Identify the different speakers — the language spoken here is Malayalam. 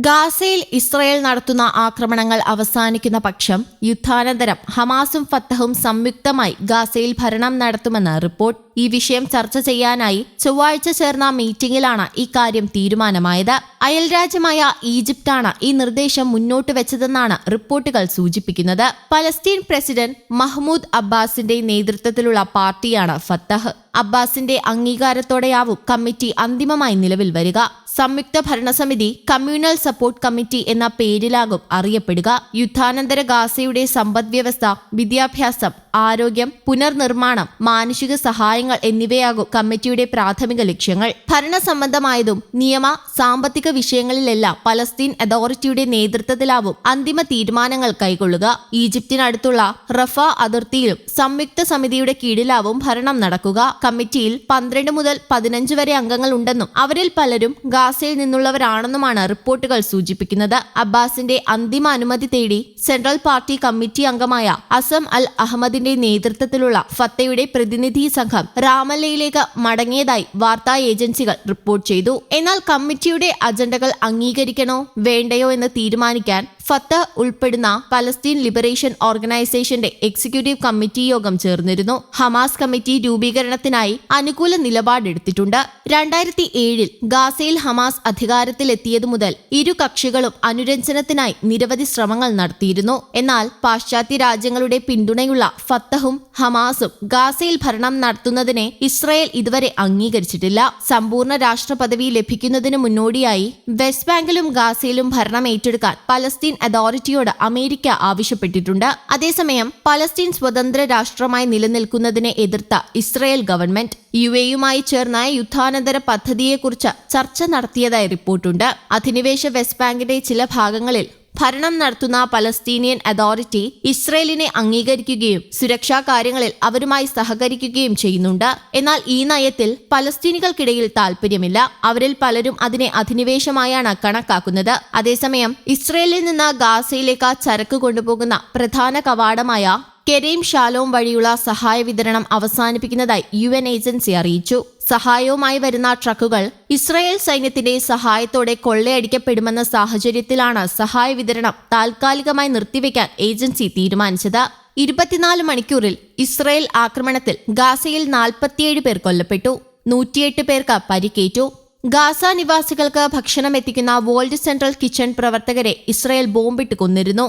Speaker 1: ഗാസയിൽ ഇസ്രയേൽ നടത്തുന്ന ആക്രമണങ്ങൾ അവസാനിക്കുന്ന പക്ഷം യുദ്ധാനന്തരം ഹമാസും ഫത്തഹും സംയുക്തമായി ഗാസയിൽ ഭരണം നടത്തുമെന്ന് റിപ്പോർട്ട് ഈ വിഷയം ചർച്ച ചെയ്യാനായി ചൊവ്വാഴ്ച ചേർന്ന മീറ്റിംഗിലാണ് ഇക്കാര്യം തീരുമാനമായത്. അയൽരാജ്യമായ ഈജിപ്താണ് ഈ നിർദ്ദേശം മുന്നോട്ട് വെച്ചതെന്നാണ് റിപ്പോർട്ടുകൾ സൂചിപ്പിക്കുന്നത്. പലസ്തീൻ പ്രസിഡന്റ് മഹ്മൂദ് അബ്ബാസിന്റെ നേതൃത്വത്തിലുള്ള പാർട്ടിയാണ് ഫത്തഹ്. അബ്ബാസിന്റെ അംഗീകാരത്തോടെയാവും കമ്മിറ്റി അന്തിമമായി നിലവിൽ വരിക. സംയുക്ത ഭരണസമിതി കമ്മ്യൂണൽ സപ്പോർട്ട് കമ്മിറ്റി എന്ന പേരിലാകും അറിയപ്പെടുക. യുദ്ധാനന്തര ഗാസയുടെ സമ്പദ്വ്യവസ്ഥ വിദ്യാഭ്യാസം ആരോഗ്യം പുനർനിർമ്മാണം മാനുഷിക സഹായങ്ങൾ എന്നിവയാകും കമ്മിറ്റിയുടെ പ്രാഥമിക ലക്ഷ്യങ്ങൾ. ഭരണസംബന്ധമായതും നിയമ സാമ്പത്തിക വിഷയങ്ങളിലെല്ലാം പലസ്തീൻ അതോറിറ്റിയുടെ നേതൃത്വത്തിലാവും അന്തിമ തീരുമാനങ്ങൾ കൈകൊള്ളുക ഈജിപ്തിനടുത്തുള്ള റഫ അതിർത്തിയിലും സംയുക്ത സമിതിയുടെ കീഴിലാവും ഭരണം നടക്കുക. കമ്മിറ്റിയിൽ പന്ത്രണ്ട് മുതൽ പതിനഞ്ച് വരെ അംഗങ്ങൾ ഉണ്ടെന്നും അവരിൽ പലരും ഗാസയിൽ നിന്നുള്ളവരാണെന്നുമാണ് റിപ്പോർട്ടുകൾ സൂചിപ്പിക്കുന്നത്. അബ്ബാസിന്റെ അന്തിമ അനുമതി തേടി സെൻട്രൽ പാർട്ടി കമ്മിറ്റി അംഗമായ അസം അൽ അഹമ്മദിന്റെ നേതൃത്വത്തിലുള്ള ഫത്തയുടെ പ്രതിനിധി സംഘം രാമല്ലയിലേക്ക് മടങ്ങിയതായി വാർത്താ ഏജൻസികൾ റിപ്പോർട്ട് ചെയ്തു. എന്നാൽ കമ്മിറ്റിയുടെ അജണ്ടകൾ അംഗീകരിക്കണോ വേണ്ടയോ എന്ന് തീരുമാനിക്കാൻ ഫത്ത ഉൾപ്പെടുന്ന പലസ്തീൻ ലിബറേഷൻ ഓർഗനൈസേഷന്റെ എക്സിക്യൂട്ടീവ് കമ്മിറ്റി യോഗം ചേർന്നിരുന്നു. ഹമാസ് കമ്മിറ്റി രൂപീകരണത്തിനായി അനുകൂല നിലപാടെടുത്തിട്ടുണ്ട്. രണ്ടായിരത്തി ഏഴിൽ ഗാസയിൽ ഹമാസ് അധികാരത്തിലെത്തിയതു മുതൽ ഇരു കക്ഷികളും അനുരഞ്ജനത്തിനായി നിരവധി ശ്രമങ്ങൾ നടത്തിയിരുന്നു. എന്നാൽ പാശ്ചാത്യ രാജ്യങ്ങളുടെ പിന്തുണയുള്ള ഫത്തഹും ഹമാസും ഗാസയിൽ ഭരണം നടത്തുന്നതിനെ ഇസ്രായേൽ ഇതുവരെ അംഗീകരിച്ചിട്ടില്ല. സമ്പൂർണ രാഷ്ട്രപദവി ലഭിക്കുന്നതിന് മുന്നോടിയായി വെസ്റ്റ് ബാങ്കിലും ഗാസയിലും ഭരണം ഏറ്റെടുക്കാൻ പലസ്തീൻ അതോറിറ്റിയോട് അമേരിക്ക ആവശ്യപ്പെട്ടിട്ടുണ്ട്. അതേസമയം പലസ്തീൻ സ്വതന്ത്ര രാഷ്ട്രമായി നിലനിൽക്കുന്നതിനെ എതിർത്ത ഇസ്രയേൽ ഗവൺമെന്റ് യു എയുമായി ചേർന്ന യുദ്ധാനന്തര പദ്ധതിയെക്കുറിച്ച് ചർച്ച നടത്തിയതായി റിപ്പോർട്ടുണ്ട്. അധിനിവേശ വെസ്റ്റ് ബാങ്കിന്റെ ചില ഭാഗങ്ങളിൽ ഭരണം നടത്തുന്ന പലസ്തീനിയൻ അതോറിറ്റി ഇസ്രയേലിനെ അംഗീകരിക്കുകയും സുരക്ഷാ കാര്യങ്ങളിൽ അവരുമായി സഹകരിക്കുകയും ചെയ്യുന്നുണ്ട്. എന്നാൽ ഈ നയത്തിൽ പലസ്തീനികൾക്കിടയിൽ താല്പര്യമില്ല അവരിൽ പലരും അതിനെ അധിനിവേശമായാണ് കണക്കാക്കുന്നത്. അതേസമയം ഇസ്രയേലിൽ നിന്ന് ഗാസയിലേക്ക് ചരക്ക് കൊണ്ടുപോകുന്ന പ്രധാന കവാടമായ കെരീം ഷാലോം വഴിയുള്ള സഹായ വിതരണം അവസാനിപ്പിക്കുന്നതായി യു ഏജൻസി അറിയിച്ചു. സഹായവുമായി വരുന്ന ട്രക്കുകൾ ഇസ്രായേൽ സൈന്യത്തിന്റെ സഹായത്തോടെ കൊള്ളയടിക്കപ്പെടുമെന്ന സാഹചര്യത്തിലാണ് സഹായ വിതരണം താൽക്കാലികമായി നിർത്തിവെക്കാൻ ഏജൻസി തീരുമാനിച്ചത്. ഇരുപത്തിനാല് മണിക്കൂറിൽ ഇസ്രായേൽ ആക്രമണത്തിൽ ഗാസയിൽ നാൽപ്പത്തിയേഴ് പേർ കൊല്ലപ്പെട്ടു. നൂറ്റിയെട്ട് പേർക്ക് പരിക്കേറ്റു. ഗാസ നിവാസികൾക്ക് ഭക്ഷണം എത്തിക്കുന്ന വേൾഡ് സെൻട്രൽ കിച്ചൺ പ്രവർത്തകരെ ഇസ്രായേൽ ബോംബിട്ട് കൊന്നിരുന്നു.